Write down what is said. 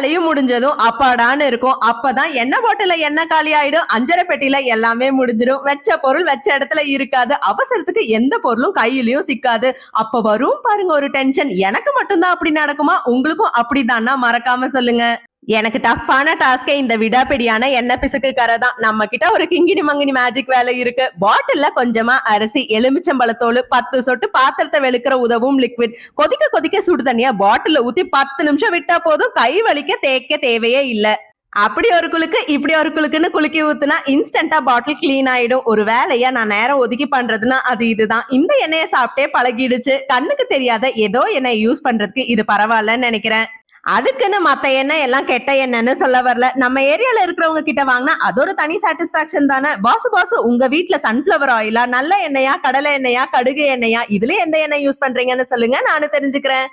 வேலையும் முடிஞ்சதும் அப்பாடான்னு இருக்கும். அப்பதான் எண்ணெய் போட்டுல எண்ணெய் காலி ஆயிடும். அஞ்சரை பெட்டியில எல்லாமே முடிஞ்சிடும். வச்ச பொருள் வச்ச இடத்துல இருக்காது. அவசரத்துக்கு எந்த பொருளும் கையிலயும் சிக்காது. அப்ப வரும் பாருங்க ஒரு டென்ஷன் எனக்கு மட்டும்தான் அப்படி நடக்குமா? உங்களுக்கும் அப்படிதான்னா? மறக்காம சொல்லுங்க. எனக்கு டஃப்பான டாஸ்கே இந்த விடாப்பிடியான எண்ணெய் பிசுக்கு கரை தான் நம்ம கிட்ட ஒரு கிங்கினி மங்கினி மேஜிக் வேலை இருக்கு. பாட்டில்ல கொஞ்சமா அரிசி எலுமிச்சம்பழத்தோல் பத்து சொட்டு பாத்திரத்தை வெளுக்கிற உதவும் லிக்விட் கொதிக்க கொதிக்க சுடு தண்ணியா பாட்டில ஊத்தி பத்து நிமிஷம் விட்டா போதும். கை வலிக்க தேய்க்க தேவையே இல்ல. அப்படி ஒரு குலுக்கு இப்படி ஒரு குலுக்குன்னு குலுக்கி ஊத்துனா இன்ஸ்டன்டா பாட்டில் க்ளீன் ஆயிடும். ஒரு வேலையா நான் நேரம் ஒதுக்கி பண்றதுன்னா அது இதுதான். இந்த எண்ணெயை சாப்பிட்டே பழகிடுச்சு. கண்ணுக்கு தெரியாத ஏதோ எண்ணெய் யூஸ் பண்றதுக்கு இது பரவாயில்லன்னு நினைக்கிறேன். அதுக்குன்னு மத்த எண்ணெய் எல்லாம் கெட்ட எண்ணெய்னு சொல்ல வரல. நம்ம ஏரியால இருக்கிறவங்க கிட்ட வாங்கினா அது ஒரு தனி சாட்டிஸ்பாக்சன் தானே. பாசு பாசு உங்க வீட்டுல சன்ஃபிளவர் ஆயிலா நல்ல எண்ணெயா கடலை எண்ணெயா கடுகு எண்ணெயா இதுல எந்த எண்ணெய் யூஸ் பண்றீங்கன்னு சொல்லுங்க நானும் தெரிஞ்சுக்கிறேன்.